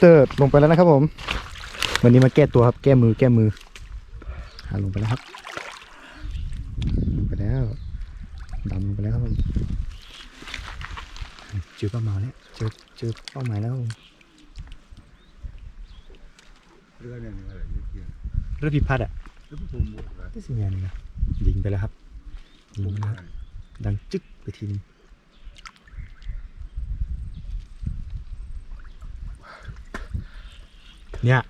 เตอร์ลงไปแล้วนะครับผม วันนี้มาแก้ตัวครับ แก้มือแก้มือหาลงไปแล้วครับลงไปแล้วดำลงไปแล้วครับผมเจอเป้าหมายแล้วเจอเจอเป้าหมายแล้วเรือเนี่ยอะไรเยอะเรือพิพัฒน์อะๆแล้วผมหมดเลยที่สิ่งนี้นะยิงไปแล้วครับยิงผมไปแล้วดังจึ๊กไปทีนึง เนี่ย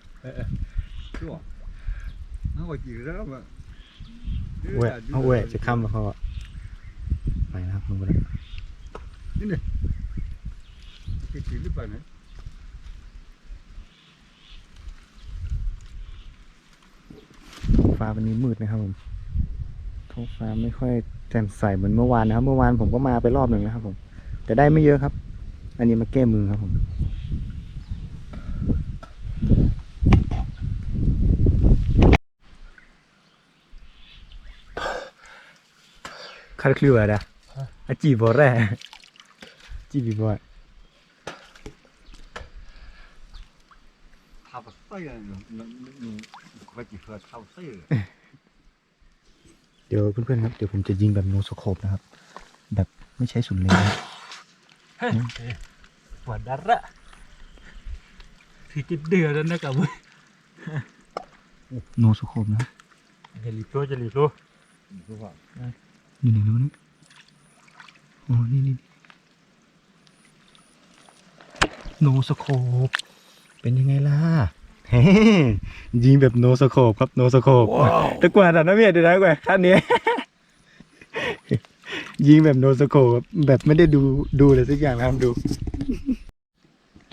ชั่วเอาไว้กี่แล้วมาเว้ยเอาเว้ยจะข้ามมาเขาอะไปนะครับลงไปแล้วนี่เนี่ยกี่หรือเปล่าเนี่ยฟ้าวันนี้มืดนะครับผมท้องฟ้าไม่ค่อยแจ่มใสเหมือนเมื่อวานนะครับ เมื่อวานผมก็มาไปรอบหนึ่งนะครับผม แต่ได้ไม่เยอะครับ อันนี้มาแก้มือครับผม คาร์คลิวอะไรอะจีบอแร่จีบีบอทับไส้อะไรหนูหนูหนูไปกี่เพื่อทับไส้เลยเดี๋ยวเพื่อนๆครับ เดี๋ยวผมจะยิงแบบโนสโคปนะครับ แบบไม่ใช้สุนเลยนะครับหัวดัดละ ถือจิตเดือดแล้วนะกับเว้ยโนสโคปนะครับจะรีบโลจะรีบโลรู้ว่าอยู่ไหนรู้นะโอ้นี่นี่โนสโคปเป็นยังไงล่ะเฮ้ยิงแบบโนสโคปครับโนสโคปตะกวาดอะนะเมียเดี๋ยวนะกว่าขั้นนี้ยิงแบบโนสโคปแบบไม่ได้ดูดูเลยสักอย่างนะครับดูต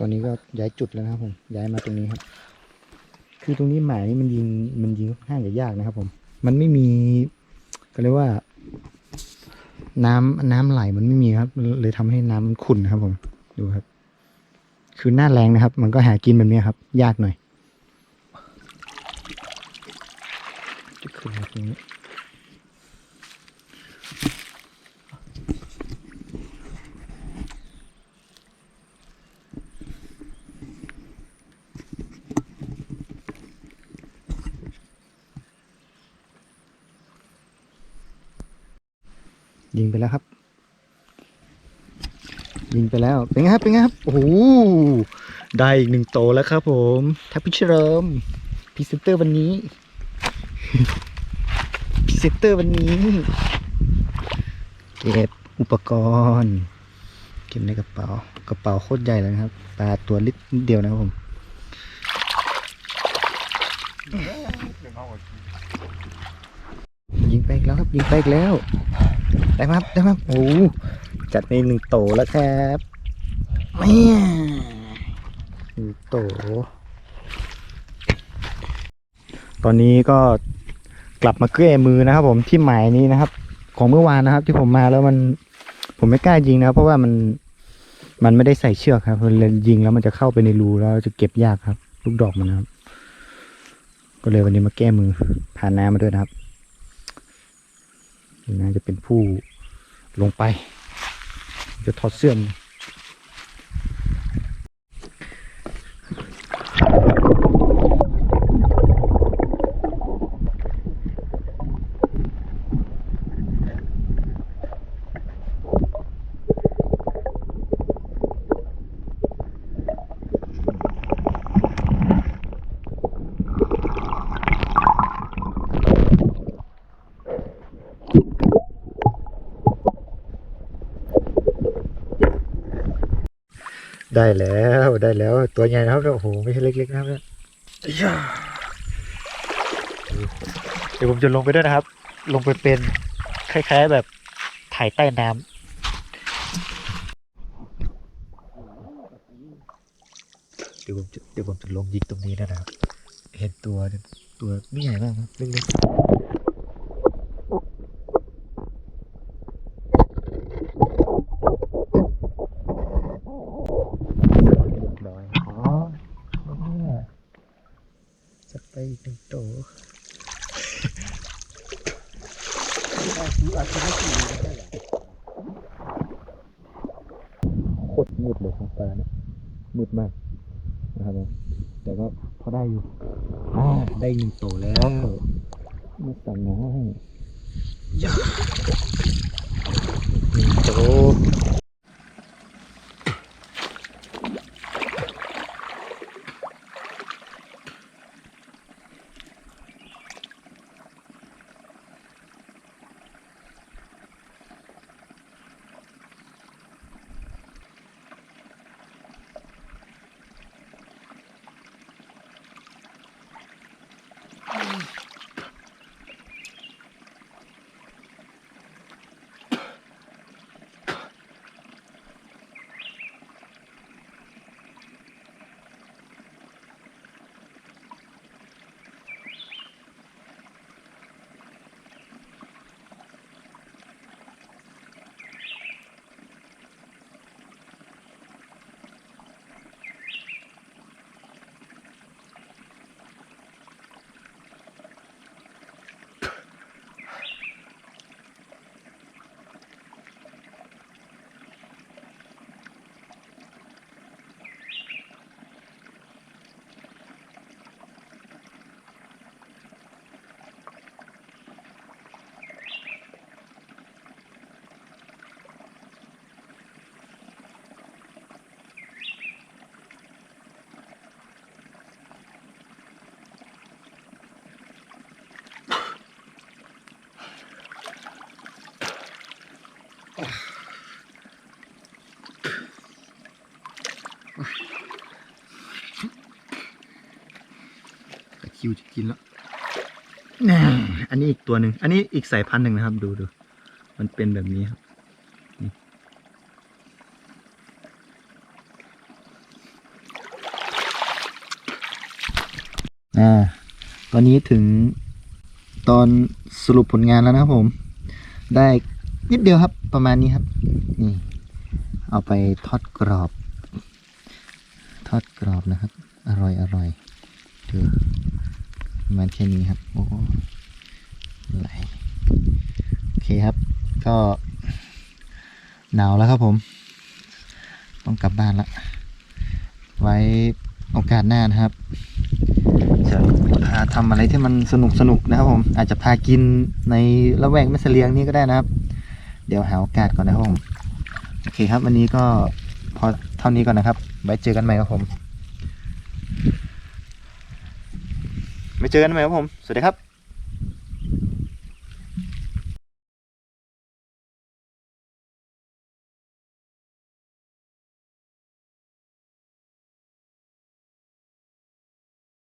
อนนี้ก็ย้ายจุดแล้วนะครับผม ย้ายมาตรงนี้ครับ คือตรงนี้หมายนี่มันยิงมันยิงค่อนข้างจะยากนะครับผม มันไม่มีก็เรียกว่า น้ำน้ำไหลมันไม่มีครับ เลยทำให้น้ำมันขุ่นนะครับ ผม ดูครับ คือหน้าแรงนะครับ มันก็หากินแบบนี้ครับ ยากหน่อยจะขึ้นมาตรงนี้ ยิงไปแล้วครับ ยิงไปแล้ว เป็นไงครับ เป็นไงครับ โอ้โห ได้อีกหนึ่งโตแล้วครับผมทัพพิชเริมพรีเซนเตอร์วันนี้พรีเซนเตอร์วันนี้ เก็บอุปกรณ์ เก็บในกระเป๋า กระเป๋าโคตรใหญ่เลยนะครับ ปลาตัวลิตรนิดเดียวนะครับผมยิงไปอีกแล้วครับ ยิงไปอีกแล้ว ได้ไหมครับได้ไหมครับโอ้โหจัดในหนึ่งโตแล้วครับแม่หนึ่งโต ตอนนี้ก็กลับมาแก้มือนะครับ ผมที่หมายนี้นะครับ ของเมื่อวานนะครับ ที่ผมมาแล้วมันผมไม่กล้ายิงนะครับเพราะว่ามันมันไม่ได้ใส่เชือกครับเลยยิงแล้วมันจะเข้าไปในรูแล้วจะเก็บยากครับ ลูกดอกมันนะครับ ก็เลยวันนี้มาแก้มือผ่านน้ำมาด้วยนะครับ นี่นะจะเป็นผู้ลงไป จะถอดเสื้อ ได้แล้วได้แล้วตัวใหญ่นะครับโอ้โหไม่ใช่เล็กๆนะครับเนี่ยยาเดี๋ยวผมจะลงไปด้วยนะครับ ลงไปเป็นคล้ายๆแบบถ่ายใต้น้ำเดี๋ยวผมจะเดี๋ยวผมจะลงยิงตรงนี้นะครับ เห็นตัวตัวไม่ใหญ่มากครับเล็กๆเรียบร้อยอ๋อเนี่ยจะไปอีกหนึ่งตัว โคตรมืดเลยของปลาเนี่ยมืดมากนะนะครับผมแต่ก็พอได้อยู่อ่าได้ยิงโตแล้วมาสั่งน้อยยายิงโต คิวจะกินแล้วแน่อันนี้อีกตัวหนึ่ง อันนี้อีกสายพันธุ์หนึ่งนะครับ ดูดู มันเป็นแบบนี้ครับนี่อ่า ตอนนี้ถึงตอนสรุปผลงานแล้วนะครับผม ได้นิดเดียวครับประมาณนี้ครับ นี่ เอาไปทอดกรอบ ทอดกรอบนะครับ อร่อยอร่อยดูมาณแค่นี้ครับ โอ้ไหลโอเคครับ ก็หนาวแล้วครับผม ต้องกลับบ้านละไว้โอกาสหน้านะครับจะหาทำอะไรที่มันสนุกสนุกนะครับผม อาจจะพากินในละแวกแม่เสลียงนี่ก็ได้นะครับ เดี๋ยวหาโอกาสก่อนนะครับผม โอเคครับ วันนี้ก็พอเท่านี้ก่อนนะครับ ไว้เจอกันใหม่ครับผมไว้เจอกันใหม่ครับผม สวัสดีครับ